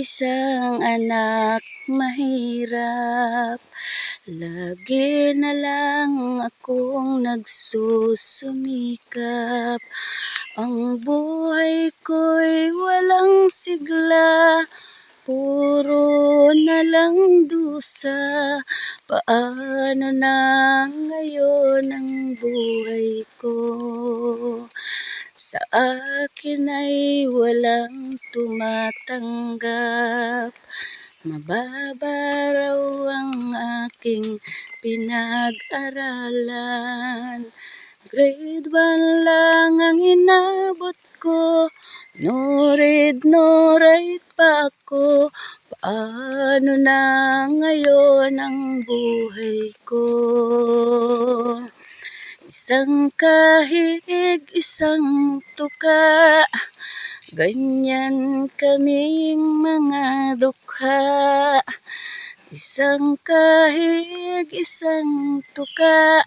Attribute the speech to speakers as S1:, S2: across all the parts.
S1: isang anak mahirap. Lagi na lang akong nagsusumikap. Ang buhay ko'y walang sigla Puro na lang dusa. Paano na ngayon ang buhay ko? Sa akin ay walang tumatanggap. Mababa raw ang aking pinag-aralan. Grade 1 lang ang inabot ko. No read, no write pa ako. Paano na ngayon ang buhay ko? Isang kahig, isang tuka Ganyan kaming mga dukha. Isang kahig, isang tuka.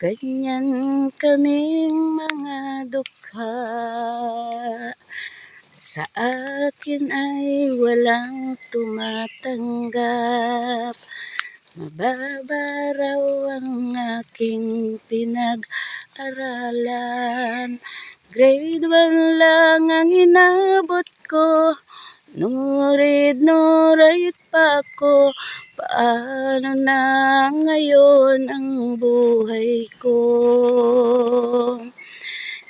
S1: Ganyan kaming mga dukha. Sa akin ay walang tumatanggap. Mababa raw ang aking pinag-aralan Grade 1 lang ang inabot ko. No read, no write pa ako. Paano na ngayon ang buhay ko?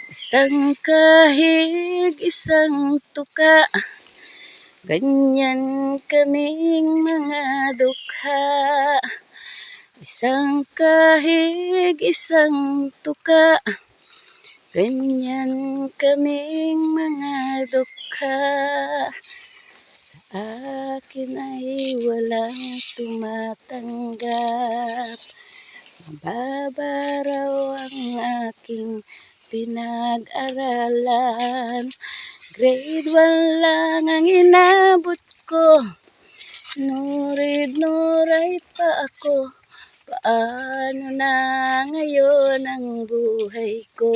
S1: Isang kahig, isang tuka. Ganyan kaming mga dukha. Isang kahig, isang tuka Ganyan kaming mga dukha. Sa akin ay walang tumatanggap. Mababa ang aking pinag-aralan. Grade 1 lang ang inabot ko. No write pa ako Paano na ngayon ang buhay ko